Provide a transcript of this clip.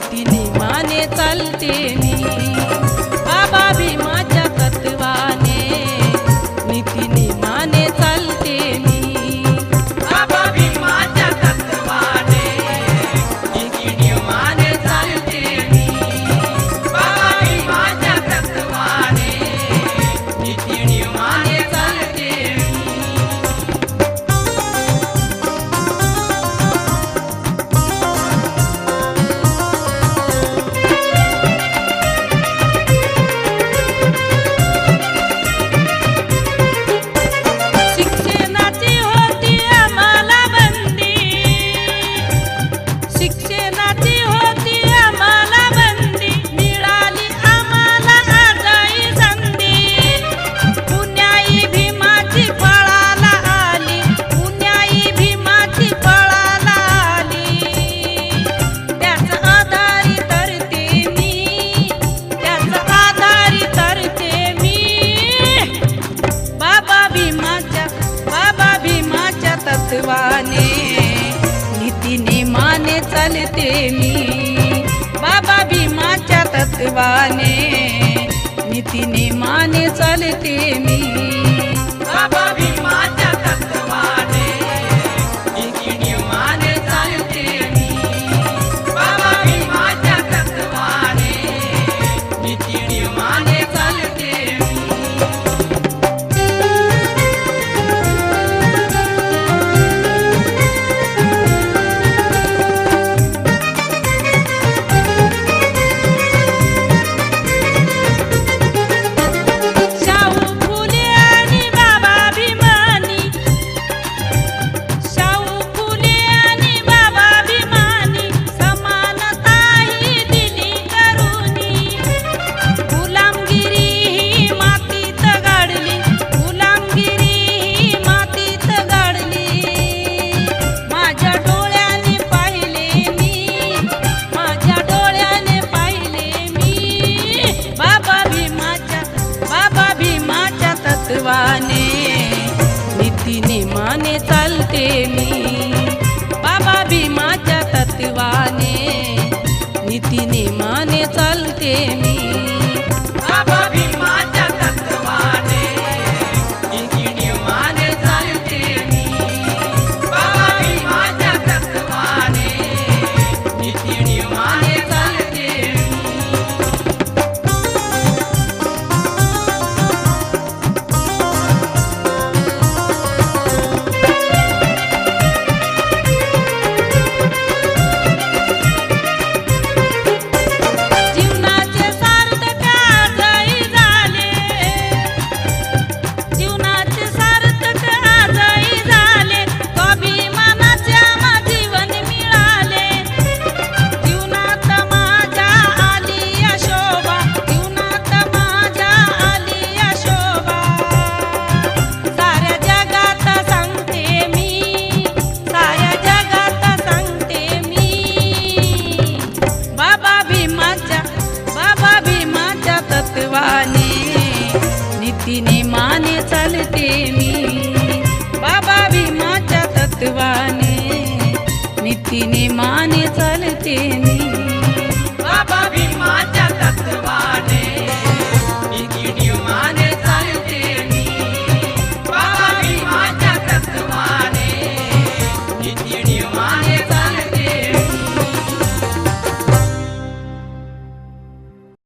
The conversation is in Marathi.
माहिती माने चालते मी. मी बाबा भीमाच्या तत्वाने नीतीने माने चालते मी. गर्वाने नीतीने माने चालते मी. बाबा भीमाच्या तत्वाने नीतीने माने चालते मी. बाबा भी दिने